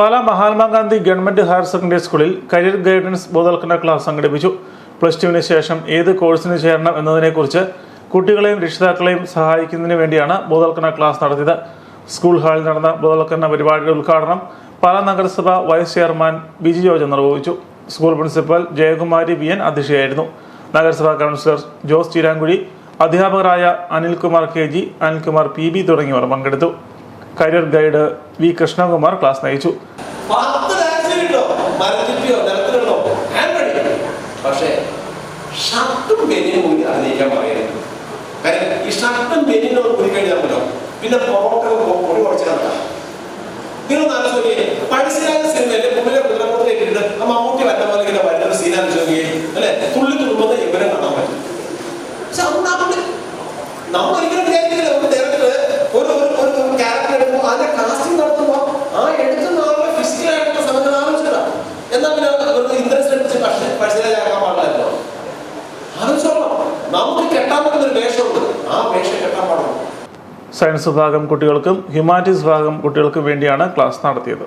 Pala Mahatma Gandhi government higher secondary സ്കൂളിൽ career guidance ബോധവൽക്കരണ class സംഘടിപ്പിച്ചു. പ്ലസ് ടുവിന് ശേഷം ഏത് കോഴ്സിന് ചേരണം എന്നതിനെക്കുറിച്ച് കുട്ടികളെയും രക്ഷിതാക്കളെയും സഹായിക്കുന്നതിന് വേണ്ടിയാണ് ബോധവൽക്കരണ ക്ലാസ് നടത്തിയത്. സ്കൂൾ ഹാളിൽ നടന്ന ബോധവൽക്കരണ പരിപാടിയുടെ ഉദ്ഘാടനം പാലാ നഗരസഭ വൈസ് ചെയർമാൻ ബിജി ജോർജ് നിർവഹിച്ചു. School principal Jayakumari V N അധ്യക്ഷയായിരുന്നു. നഗരസഭാ കൗൺസിലർ ജോസ് ചീരാങ്കുഴി അധ്യാപകരായ Anilkumar K G Anilkumar P B തുടങ്ങിയവർ പങ്കെടുത്തു. Career guide V Krishnakumar class നയിച്ചു. പത്ത് ടാക്സി കിട്ടോ മരത്തിപ്പിയോ നിലത്തിലുണ്ടോ? പഠിക്കും പക്ഷേ ഷർട്ടും ബെനിനും കൂടി അറിയിക്കാൻ പറയരുത്. കാര്യം ഈ ഷർട്ടും ബെനിനും കൂടി കഴിഞ്ഞാൽ പിന്നെ പുറത്തൊക്കെ പൊടി കുറച്ച് കിടക്കാം. നിങ്ങൾ ആലോചിക്കേ പഴശ്ശിരാജ സിനിമയിലെ പുള്ളിയെ കുതിരപ്പുറത്ത് ഇട്ടിട്ട് മമ്മൂട്ടി വന്ന പോലെ ഇങ്ങനെ വരുന്ന സീൻ ആലോചിക്കേ അല്ലെ? തുള്ളി തുള്ളുമ്പോൾ ഇവരെ കാണാൻ പറ്റും. പക്ഷെ അത് നമ്മൾ നമ്മൾ നമുക്ക് കെട്ടാൻ പറ്റുന്ന ഒരു വേഷമുണ്ട്. ആ വേഷം കെട്ടാൻ പാടുള്ളൂ. സയൻസ് വിഭാഗം കുട്ടികൾക്കും ഹ്യൂമാനിറ്റീസ് വിഭാഗം കുട്ടികൾക്കും വേണ്ടിയാണ് ക്ലാസ് നടത്തിയത്.